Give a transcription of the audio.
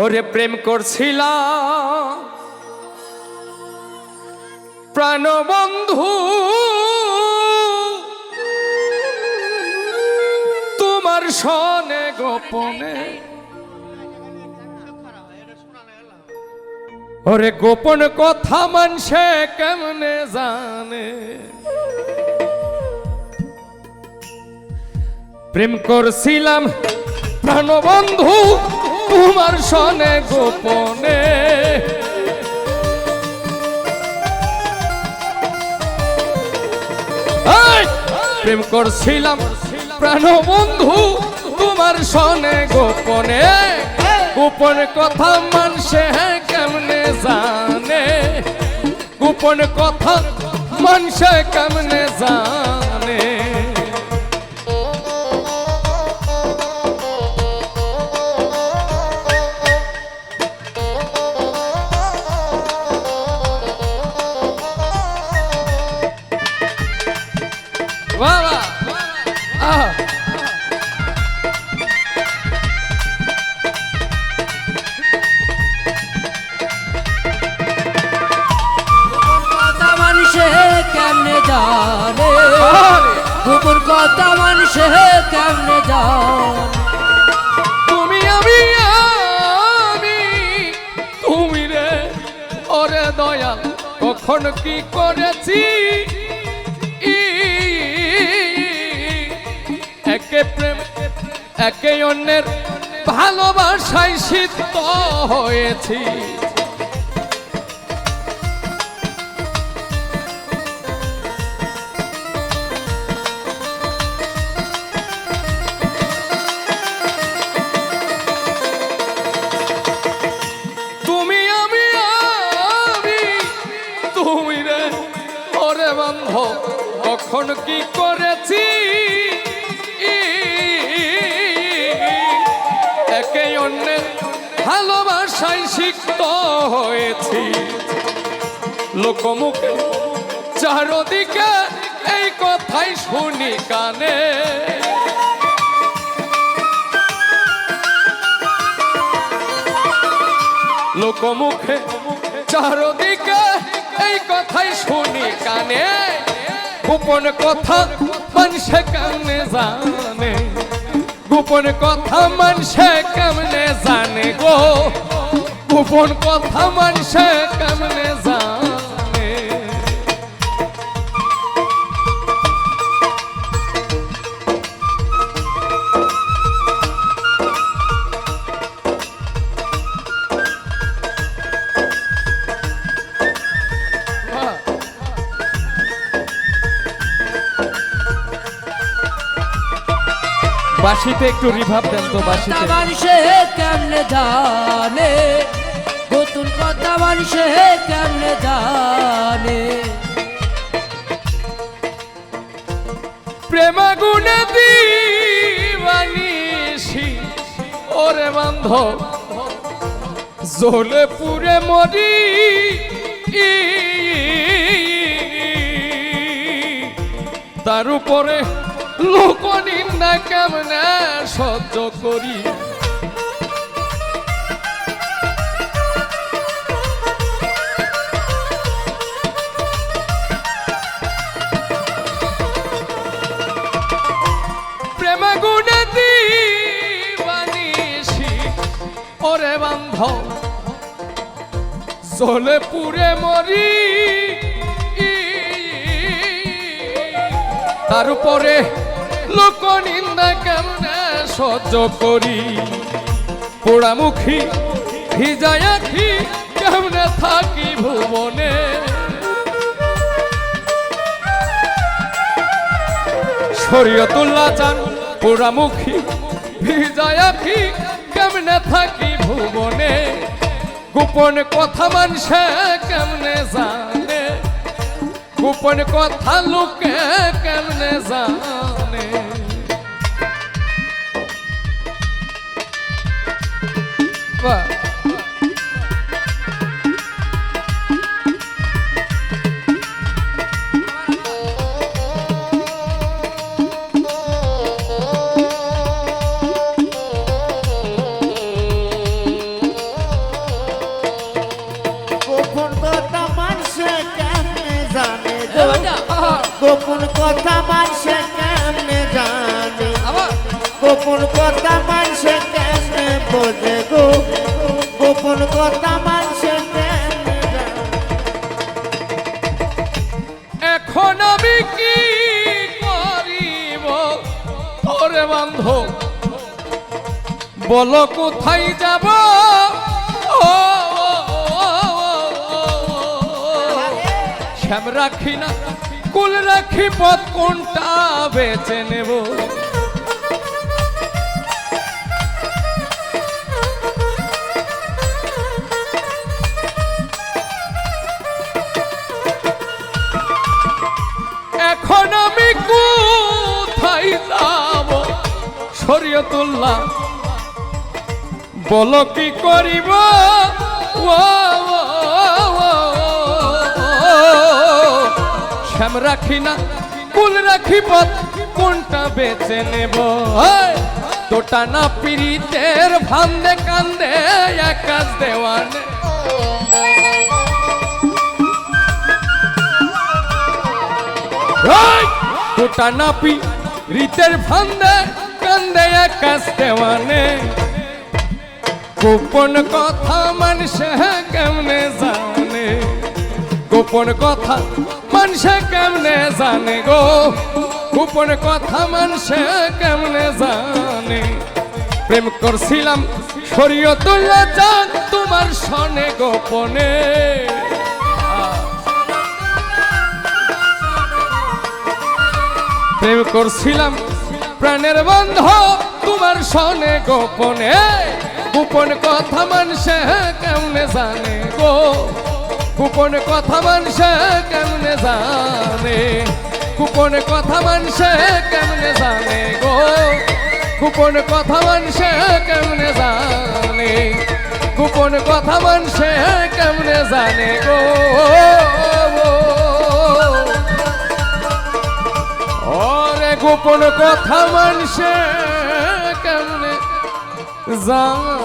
ওরে প্রেম করছিলাম প্রাণবন্ধু, তোমার সনে গোপনে। ওরে গোপন কথা মানসে কেমনে জানে? প্রেম করছিলাম প্রাণবন্ধু। তোমার সনে গোপনে। প্রেম করছিলাম প্রাণবন্ধু, তোমার সনে গোপনে। গোপন কথা মানুষে কেমনে জানে? গোপন কথা মানুষে কেমনে জানে? বাবা আহ কেমনে কথা মানুষে কেমনে জানে? তুমি আমি আমি, তুমি রে, ওরে দয়াল, কখন কি করেছি? একে অন্যের ভালোবাসায় সিদ্ধ হয়েছি। কখন কি করেছি? একে অন্যের ভালোবাসায় সিক্ত হয়েছি। লোকমুখে চারদিকে এই কথাই শুনি কানে। লোকমুখে চারদিকে এই কথাই শুনি কানে। গোপন কথা মানুষে কেমনে জানে? গোপন কথা মানুষে কেমনে জানে গো? গোপন কথা মানুষে কেমনে বাসিতে একটু রিভাব দেন তো বাসিতে মানুষে কেমনে জানে? নতুন কথা মানুষে কেমনে জানে? প্রেম গুণে দিবানিসি ওরে বান্ধ জলে পুরে মরি তার উপরে লোক নিন্দা কেমনে সহ্য করি? ওরে পুরে মরি তার উপরে লোক নিন্দা কেমনে সহ্য করি? পোড়ামুখী ভিজায় আখি কেমনে থাকি ভুবনে? শরীয়তুল্লাহ চান পোড়ামুখী ভিজায় আখি কেমনে থাকি ভুবনে? গোপন কথা মানুষে কেমনে জানে? গোপন কথা লোকে কেমনে জানে? গোপন কথা মানুষে কেমনে বোঝে গো গোপন কথা জানে? এখন আমি কি করিব ওরে বান্ধব বলো কোথায় যাব ও। শ্যাম রাখি না কুল রাখি পথ কোনটা বেছে নেব শরীয়তুল্লাহ বলো কি করিব? শ্যাম রাখি না, কুল রাখি পথ, কোনটা বেছে নেব? তোটা না পিরিতের ভান্দে কান্দে একাজ দেওয়ানে। তোটা না পি রীতের ভান্দে কান্দে একাজ দেওয়ানে গোপন কথা মানুষে কেমনে জানে? গোপন কথা মানুষে কেমনে জানে গো? গোপন কথা মানুষে কেমনে জানে? প্রেম করছিলাম শরীয়তুল্লাহ জান তোমার সনে গোপনে। প্রেম করছিলাম প্রাণের বন্ধ, তোমার সনে গোপনে। গোপন কথা মানুষে কেমনে জানে গো? গোপন কথা মানুষে কেমনে জানে? গোপন কথা মানুষে কেমনে জানে গো? গোপন কথা মানুষে কেমনে জানে? গোপন কথা মানুষে কেমনে জানে গো? গোপন কথা মানসে কেমনে জানে?